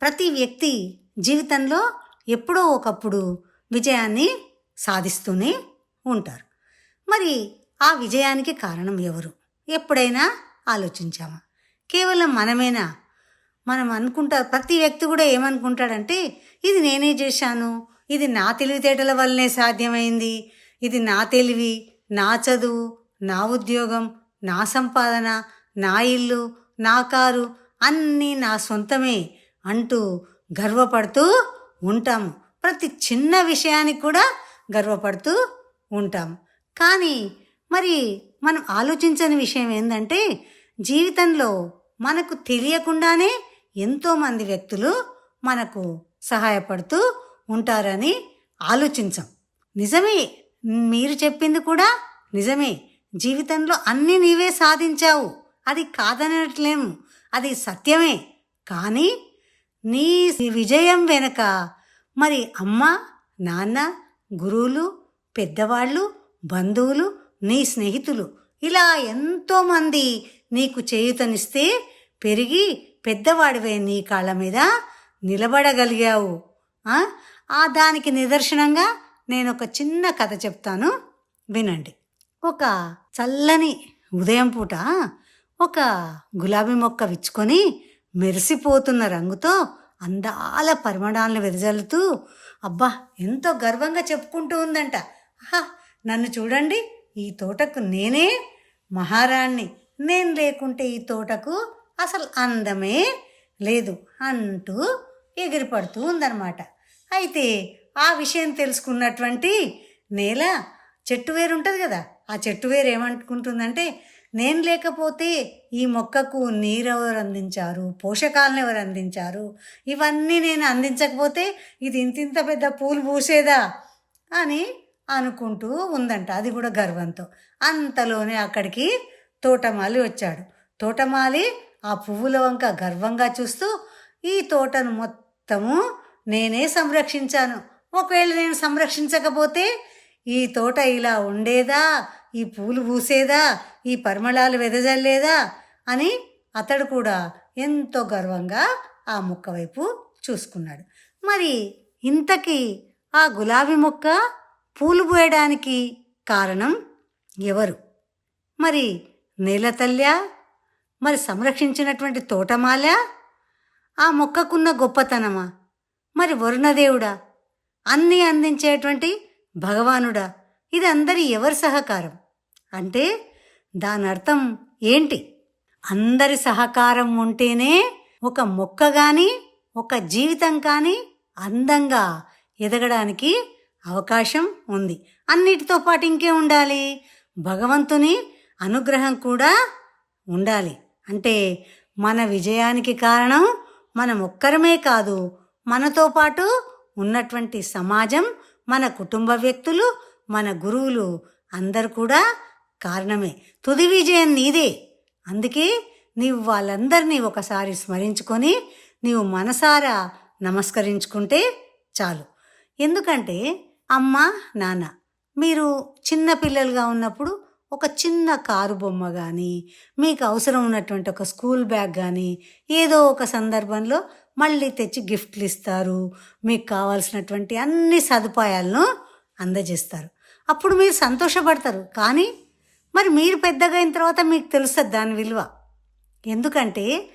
ప్రతి వ్యక్తి జీవితంలో ఎప్పుడో ఒకప్పుడు విజయాన్ని సాధిస్తూనే ఉంటారు. మరి ఆ విజయానికి కారణం ఎవరు? ఎప్పుడైనా ఆలోచించామా? కేవలం మనమేనా? మనం అనుకుంటా ప్రతి వ్యక్తి కూడా ఏమనుకుంటాడంటే ఇది నేనే చేశాను ఇది నా తెలివితేటల వల్లనే సాధ్యమైంది. ఇది నా తెలివి నా చదువు నా ఉద్యోగం నా సంపాదన నా ఇల్లు నా కారు అన్నీ నా సొంతమే అంటూ గర్వపడుతూ ఉంటాము ప్రతి చిన్న విషయానికి కూడా గర్వపడుతూ ఉంటాం. కానీ మరి మనం ఆలోచించని విషయం ఏంటంటే జీవితంలో మనకు తెలియకుండానే ఎంతోమంది వ్యక్తులు మనకు సహాయపడుతూ ఉంటారని ఆలోచించం. నిజమే మీరు చెప్పింది కూడా నిజమే. జీవితంలో అన్నీ నీవే సాధించావు. అది కాదనట్లేము అది సత్యమే. కానీ నీ విజయం వెనక మరి అమ్మ నాన్న గురువులు పెద్దవాళ్ళు బంధువులు నీ స్నేహితులు ఇలా ఎంతోమంది నీకు చేయుతనిస్తే పెరిగి పెద్దవాడివే నీ కాళ్ళ మీద నిలబడగలిగావు. ఆ? దానికి నిదర్శనంగా నేను ఒక చిన్న కథ చెప్తాను. వినండి. ఒక చల్లని ఉదయం పూట ఒక గులాబీ మొక్క విచ్చుకొని మెరిసిపోతున్న రంగుతో అందాల పరిమళాలను వెదజల్లుతూ అబ్బా ఎంతో గర్వంగా చెప్పుకుంటూ ఉందంట. ఆహా నన్ను చూడండి. ఈ తోటకు నేనే మహారాణ్ణి. నేను లేకుంటే ఈ తోటకు అసలు అందమే లేదు అంటూ ఎగిరిపడుతూ ఉందన్నమాట. అయితే ఆ విషయం తెలుసుకున్నటువంటి నేల చెట్టు వేరు ఉంటుంది కదా ఆ చెట్టు వేరు ఏమనుకుంటుందంటే నేను లేకపోతే ఈ మొక్కకు నీరు ఎవరు అందించారు పోషకాలను ఎవరు అందించారు ఇవన్నీ నేను అందించకపోతే ఇది ఇంత ఇంత పెద్ద పూలు పూసేదా అని అనుకుంటూ ఉందంట. అది కూడా గర్వంతో. అంతలోనే అక్కడికి తోటమాలి వచ్చాడు. తోటమాలి ఆ పువ్వుల వంక గర్వంగా చూస్తూ ఈ తోటను మొత్తము నేనే సంరక్షించాను. ఒకవేళ నేను సంరక్షించకపోతే ఈ తోట ఇలా ఉండేదా? ఈ పూలు పూసేదా? ఈ పరిమళాలు వెదజల్లేదా? అని అతడు కూడా ఎంతో గర్వంగా ఆ మొక్క వైపు చూసుకున్నాడు. మరి ఇంతకీ ఆ గులాబీ మొక్క పూలు పోయడానికి కారణం ఎవరు? మరి నేలతల్యా మరి సంరక్షించినటువంటి తోటమాల? ఆ మొక్కకున్న గొప్పతనమా? మరి వరుణదేవుడా? అన్నీ అందించేటువంటి భగవానుడా? ఇది అందరి ఎవరి సహకారం? అంటే దాని అర్థం ఏంటి? అందరి సహకారం ఉంటేనే ఒక మొక్క కానీ ఒక జీవితం కానీ అందంగా ఎదగడానికి అవకాశం ఉంది. అన్నిటితో పాటు ఇంకే ఉండాలి? భగవంతుని అనుగ్రహం కూడా ఉండాలి. అంటే మన విజయానికి కారణం మనం ఒక్కరమే కాదు మనతో పాటు ఉన్నటువంటి సమాజం మన కుటుంబ వ్యక్తులు మన గురువులు అందరు కూడా కారణమే. తుది విజయం నీదే. అందుకే నీవు వాళ్ళందరినీ ఒకసారి స్మరించుకొని నీవు మనసారా నమస్కరించుకుంటే చాలు. ఎందుకంటే అమ్మ నాన్న మీరు చిన్న పిల్లలుగా ఉన్నప్పుడు ఒక చిన్న కారు బొమ్మ కానీ మీకు అవసరం ఉన్నటువంటి ఒక స్కూల్ బ్యాగ్ కానీ ఏదో ఒక సందర్భంలో మళ్ళీ తెచ్చి గిఫ్ట్లు ఇస్తారు. మీకు కావాల్సినటువంటి అన్ని సదుపాయాలను అందజేస్తారు. అప్పుడు మీరు సంతోషపడతారు. కానీ మరి మీరు పెద్దగా అయిన తర్వాత మీకు తెలుస్తుంది దాని విలువ. ఎందుకంటే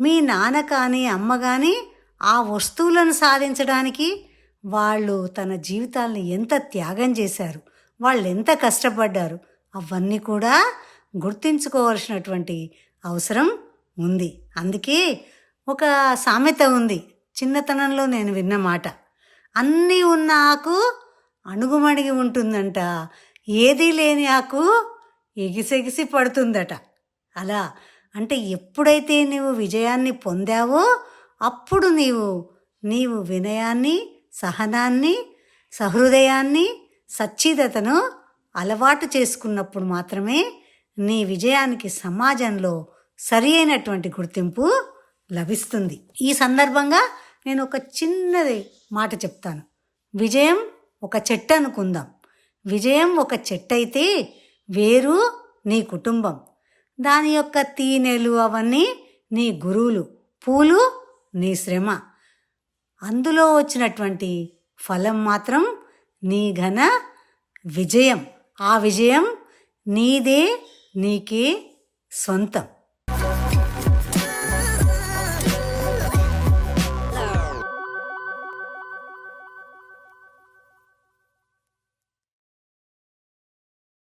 మీ నాన్న కానీ అమ్మ కానీ ఆ వస్తువులను సాధించడానికి వాళ్ళు తన జీవితాల్ని ఎంత త్యాగం చేశారు వాళ్ళు ఎంత కష్టపడ్డారు అవన్నీ కూడా గుర్తించుకోవాల్సినటువంటి అవసరం ఉంది. అందుకే ఒక సామెత ఉంది. చిన్నతనంలో నేను విన్న మాట. అన్నీ ఉన్న ఆకు అణుగుమణిగి ఉంటుందంట. ఏదీ లేని ఆకు ఎగిసెగిసి పడుతుందట. అలా అంటే ఎప్పుడైతే నీవు విజయాన్ని పొందావో అప్పుడు నీవు నీవు వినయాన్ని సహనాన్ని సహృదయాన్ని సచ్చిదతను అలవాటు చేసుకున్నప్పుడు మాత్రమే నీ విజయానికి సమాజంలో సరి అయినటువంటి గుర్తింపు లభిస్తుంది. ఈ సందర్భంగా నేను ఒక చిన్నది మాట చెప్తాను. విజయం ఒక చెట్టు అనుకుందాం. విజయం ఒక చెట్టు అయితే వేరు నీ కుటుంబం. దాని యొక్క తీనెలు అవన్నీ నీ గురువులు పూలు నీ శ్రమ. అందులో వచ్చినటువంటి ఫలం మాత్రం నీ ఘన విజయం. ఆ విజయం నీదే నీకే సొంతం.